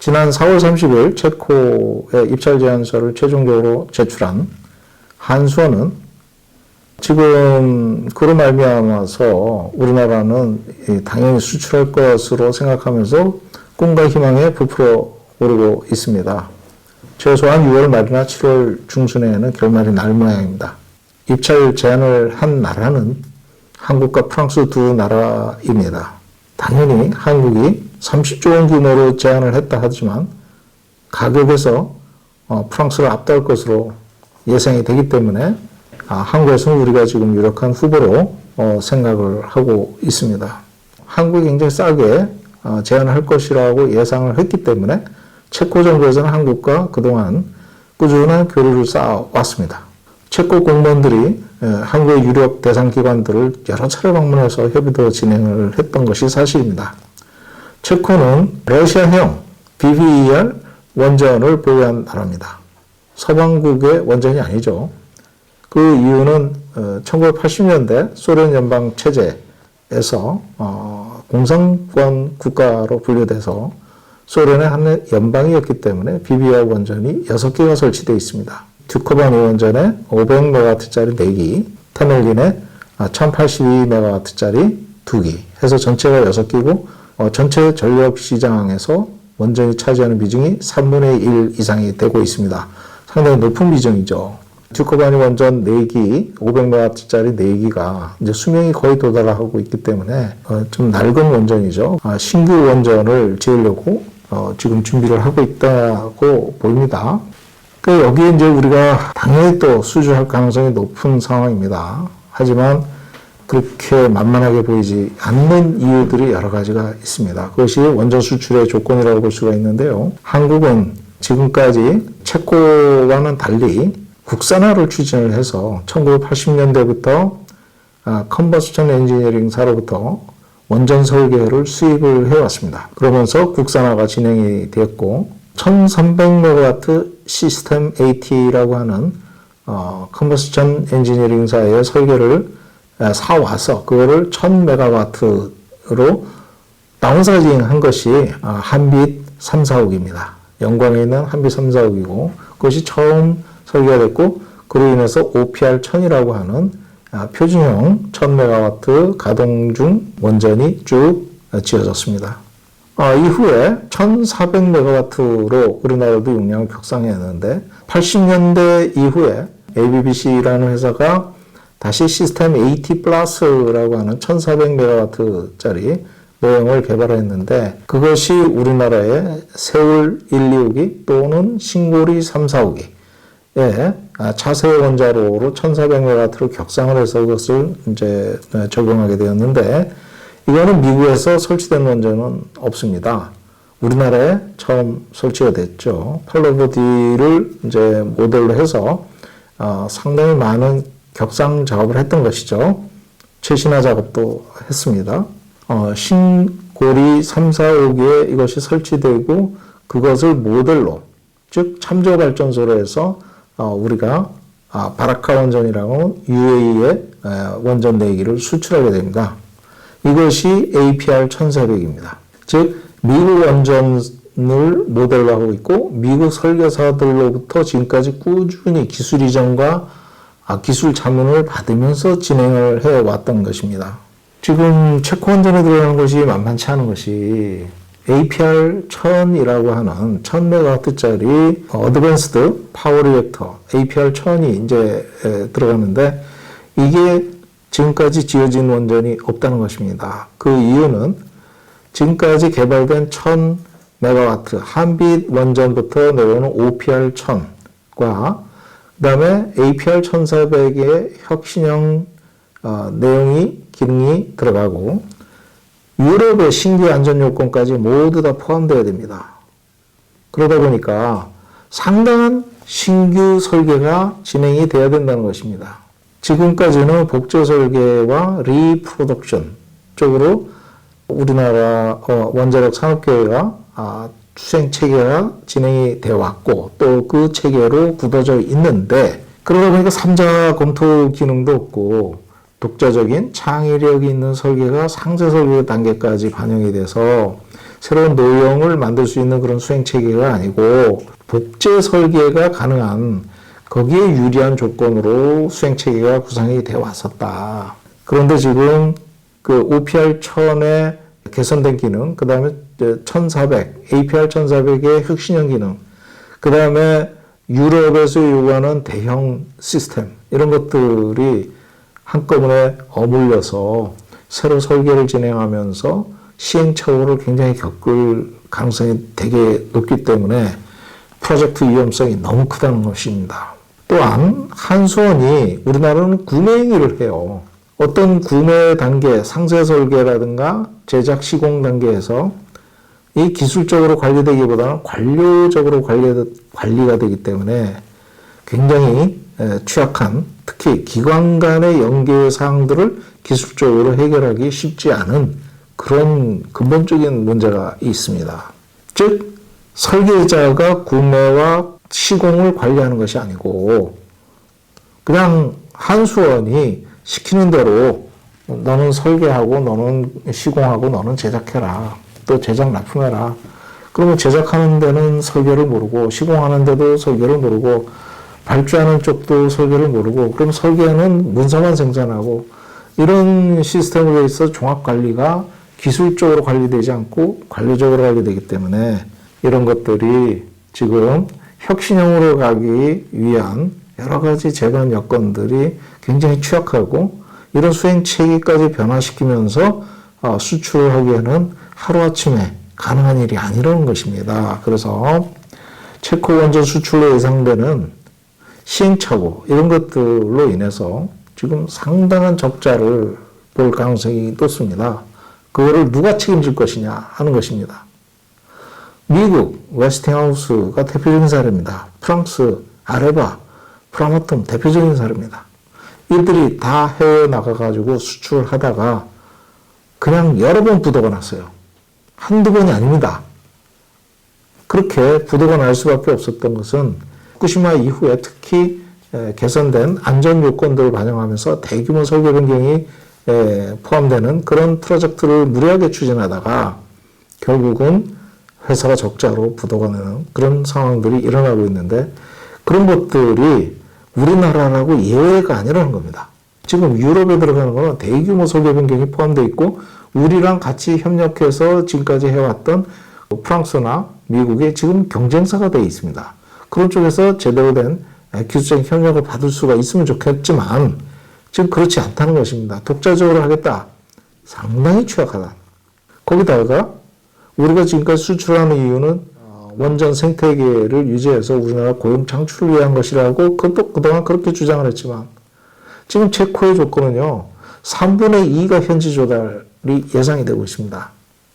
지난 4월 30일 체코의 입찰 제안서를 최종적으로 제출한 한수원은 지금 그로 말미암아서 우리나라는 이 당연히 수출할 것으로 생각하면서 꿈과 희망에 부풀어 오르고 있습니다. 최소한 6월 말이나 7월 중순에는 결말이 날 모양입니다. 입찰 제안을 한 나라는 한국과 프랑스 두 나라입니다. 당연히 한국이 30조 원 규모로 제안을 했다 하지만 가격에서 어, 프랑스가 앞다할 것으로 예상이 되기 때문에 아, 한국에서는 우리가 지금 유력한 후보로 어, 생각을 하고 있습니다. 한국이 굉장히 싸게 어, 제안을 할 것이라고 예상을 했기 때문에 체코 정부에서는 한국과 그동안 꾸준한 교류를 쌓아왔습니다. 체코 공무원들이 에, 한국의 유력 대상 기관들을 여러 차례 방문해서 협의도 진행을 했던 것이 사실입니다. 체코는 러시아형 BBER 원전을 보유한 나라입니다. 서방국의 원전이 아니죠. 그 이유는 1980년대 소련 연방 체제에서 어, 공산권 국가로 분류돼서 소련의 한 연방이었기 때문에 BBR 원전이 6개가 설치되어 있습니다. 듀커바니 원전에 500MW짜리 4기, 테멜린에 1082MW짜리 2기 해서 전체가 6기고 어, 전체 전력 시장에서 원전이 차지하는 비중이 3분의 1 이상이 되고 있습니다. 상당히 높은 비중이죠. 듀커바니 원전 4기, 500MW짜리 4기가 이제 수명이 거의 도달하고 있기 때문에 어, 좀 낡은 원전이죠. 아, 신규 원전을 지으려고 어, 지금 준비를 하고 있다고 보입니다. 그 여기에 이제 우리가 당연히 또 수주할 가능성이 높은 상황입니다. 하지만 그렇게 만만하게 보이지 않는 이유들이 여러 가지가 있습니다. 그것이 원전 수출의 조건이라고 볼 수가 있는데요. 한국은 지금까지 체코와는 달리 국산화를 추진을 해서 1980년대부터 컨버스천 엔지니어링사로부터 원전 설계를 수입을 해왔습니다. 그러면서 국산화가 진행이 되었고 1300MW 시스템 AT라고 하는 어, 컨버스천 엔지니어링사의 설계를 사와서 그거를 1000MW로 다운사이징 한 것이 아, 한빛 3, 4호기입니다. 영광에 있는 한빛 3, 4호기고 그것이 처음 설계가 됐고 그로 인해서 OPR 1000이라고 하는 아, 표준형 1000MW 가동 중 원전이 쭉 지어졌습니다. 어, 이후에 1400MW로 우리나라도 용량을 격상했는데 80년대 이후에 ABBC라는 회사가 다시 시스템 AT 플러스라고 하는 1400MW짜리 모형을 개발했는데 그것이 우리나라의 세울 1, 2호기 또는 신고리 3, 4호기에 차세 원자로로 1400MW로 격상을 해서 그것을 이제 적용하게 되었는데 이거는 미국에서 설치된 원전은 없습니다. 우리나라에 처음 설치가 됐죠. 팔로보디를 이제 모델로 해서 어, 상당히 많은 격상 작업을 했던 것이죠. 최신화 작업도 했습니다. 어, 신고리 3, 4, 5기에 이것이 설치되고 그것을 모델로 즉 참조 발전소로 해서 어, 우리가 아, 바라카 원전이라고 UAE의 원전 4기를 수출하게 됩니다. 이것이 APR 1400입니다. 즉 미국 원전을 모델로 하고 있고 미국 설계사들로부터 지금까지 꾸준히 기술 이전과 아, 기술 자문을 받으면서 진행을 해왔던 것입니다. 지금 원전에 들어가는 것이 만만치 않은 것이 APR 1000이라고 하는 1000MW짜리 어드밴스드 파워 리액터 APR 1000이 이제 들어가는데 이게 지금까지 지어진 원전이 없다는 것입니다. 그 이유는 지금까지 개발된 1000MW 한빛 원전부터 내려오는 OPR 1000과 그 다음에 APR 1400의 혁신형 어, 내용이 기능이 들어가고 유럽의 신규 안전 요건까지 모두 다 포함되어야 됩니다. 그러다 보니까 상당한 신규 설계가 진행이 돼야 된다는 것입니다. 지금까지는 복제 설계와 리프로덕션 쪽으로 우리나라 어, 원자력 산업계회가 아, 투쟁 체계가 진행이 되어 왔고 또 그 체계로 굳어져 있는데 그러다 보니까 삼자 검토 기능도 없고 독자적인 창의력이 있는 설계가 상세 설계 단계까지 반영이 돼서 새로운 노형을 만들 수 있는 그런 수행 체계가 아니고 복제 설계가 가능한 거기에 유리한 조건으로 수행 체계가 구성이 되어 왔었다. 그런데 지금 그 OPR 1000의 개선된 기능, 그 다음에 1400, APR 1400의 혁신형 기능, 그 다음에 유럽에서 요구하는 대형 시스템, 이런 것들이 한꺼번에 어물려서 새로 설계를 진행하면서 시행착오를 굉장히 겪을 가능성이 되게 높기 때문에 프로젝트 위험성이 너무 크다는 것입니다. 또한 한수원이 우리나라는 구매 행위를 해요. 어떤 구매 단계, 상세 설계라든가 제작 시공 단계에서 이 기술적으로 관리되기보다는 관료적으로 관리, 관리가 되기 때문에 굉장히 에, 취약한 특히 기관 간의 연계 사항들을 기술적으로 해결하기 쉽지 않은 그런 근본적인 문제가 있습니다. 즉 설계자가 구매와 시공을 관리하는 것이 아니고 그냥 한수원이 시키는 대로 너는 설계하고 너는 시공하고 너는 제작해라. 또 제작 납품해라. 그러면 제작하는 데는 설계를 모르고 시공하는 데도 설계를 모르고 발주하는 쪽도 설계를 모르고 그럼 설계는 문서만 생산하고 이런 시스템에 있어 종합 관리가 기술적으로 관리되지 않고 관료적으로 관리되기 때문에 이런 것들이 지금 혁신형으로 가기 위한 여러 가지 제반 여건들이 굉장히 취약하고 이런 수행 체계까지 변화시키면서 어, 수출하기에는 하루아침에 가능한 일이 아니라는 것입니다. 그래서 체코 원전 수출로 예상되는 시행착오 이런 것들로 인해서 지금 상당한 적자를 볼 가능성이 높습니다. 그거를 누가 책임질 것이냐 하는 것입니다. 미국 웨스팅하우스가 대표적인 사례입니다. 프랑스 아레바, 프라모톰 대표적인 사례입니다. 이들이 다 해외에 나가가지고 수출하다가 그냥 여러 번 부도가 났어요. 한두 번이 아닙니다. 그렇게 부도가 날 수밖에 없었던 것은 후쿠시마 이후에 특히 개선된 안전 요건들을 반영하면서 대규모 설계 변경이 포함되는 그런 프로젝트를 무리하게 추진하다가 결국은 회사가 적자로 부도가 나는 그런 상황들이 일어나고 있는데 그런 것들이 우리나라라고 예외가 아니라는 겁니다. 지금 유럽에 들어가는 거는 대규모 설계 변경이 포함되어 있고 우리랑 같이 협력해서 지금까지 해왔던 프랑스나 미국의 지금 경쟁사가 되어 있습니다. 그런 쪽에서 제대로 된 기술적인 협력을 받을 수가 있으면 좋겠지만 지금 그렇지 않다는 것입니다. 독자적으로 하겠다. 상당히 취약하다. 거기다가 우리가 지금까지 수출하는 이유는 원전 생태계를 유지해서 우리나라 고용 창출을 위한 것이라고 그것도 그동안 그렇게 주장을 했지만 지금 체코의 조건은요. 3분의 2가 현지 조달이 예상이 되고 있습니다.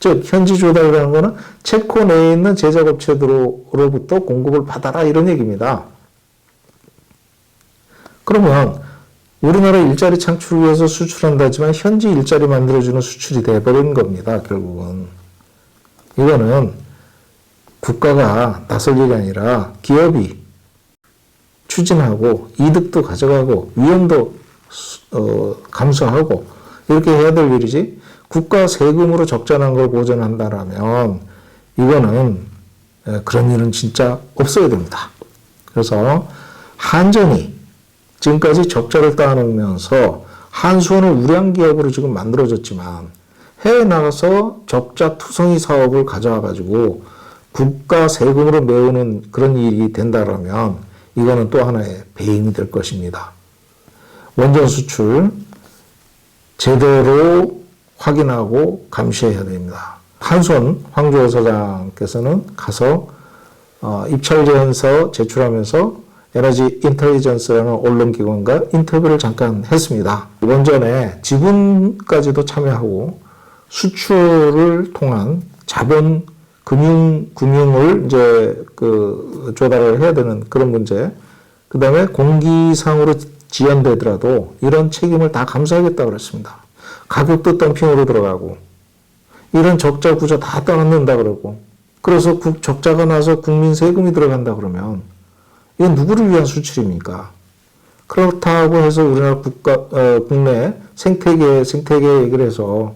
즉 현지 조달이라는 것은 체코 내에 있는 제작 업체들로부터 공급을 받아라 이런 얘기입니다. 그러면 우리나라 일자리 창출을 위해서 수출한다지만 현지 일자리 만들어주는 수출이 돼버린 겁니다. 결국은 이거는 국가가 나설 일이 아니라 기업이 추진하고 이득도 가져가고 위험도 어, 감수하고 이렇게 해야 될 일이지 국가 세금으로 적자난 걸 보전한다라면 이거는 그런 일은 진짜 없어야 됩니다. 그래서 한전이 지금까지 적자를 쌓아놓으면서 한수원을 우량 기업으로 지금 만들어졌지만 해외 나가서 적자 투성이 사업을 가져와 가지고 국가 세금으로 메우는 그런 일이 된다라면 이거는 또 하나의 배임이 될 것입니다. 원전 수출 제대로 확인하고 감시해야 됩니다. 한손 황조호 사장께서는 가서 어, 입찰 제안서 제출하면서 에너지 인텔리전스라는 언론기관과 인터뷰를 잠깐 했습니다. 원전에 지분까지도 참여하고 수출을 통한 자본 금융 금융을 이제 그 조달을 해야 되는 그런 문제. 그 다음에 공기상으로 지연되더라도 이런 책임을 다 감수하겠다고 그랬습니다. 가격도 덤핑으로 들어가고 이런 적자 구조 다 떠넘는다 그러고 그래서 국, 적자가 나서 국민 세금이 들어간다 그러면 이건 누구를 위한 수출입니까? 그렇다고 해서 우리나라 국가 어, 국내 생태계 생태계 얘기를 해서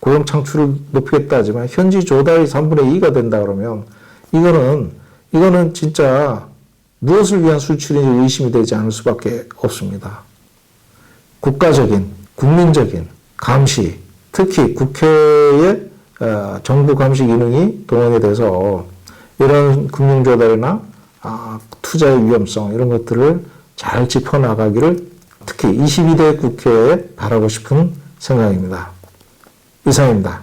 고용 창출을 높이겠다 하지만 현지 조달이 3분의 2가 된다 그러면 이거는 이거는 진짜 무엇을 위한 수출인지 의심이 되지 않을 수밖에 없습니다. 국가적인 국민적인 감시, 특히 국회의 어, 정부 감시 기능이 동원이 돼서 이런 금융 조달이나 아, 투자의 위험성 이런 것들을 잘 짚어나가기를 특히 22대 국회에 바라고 싶은 생각입니다. 이상입니다.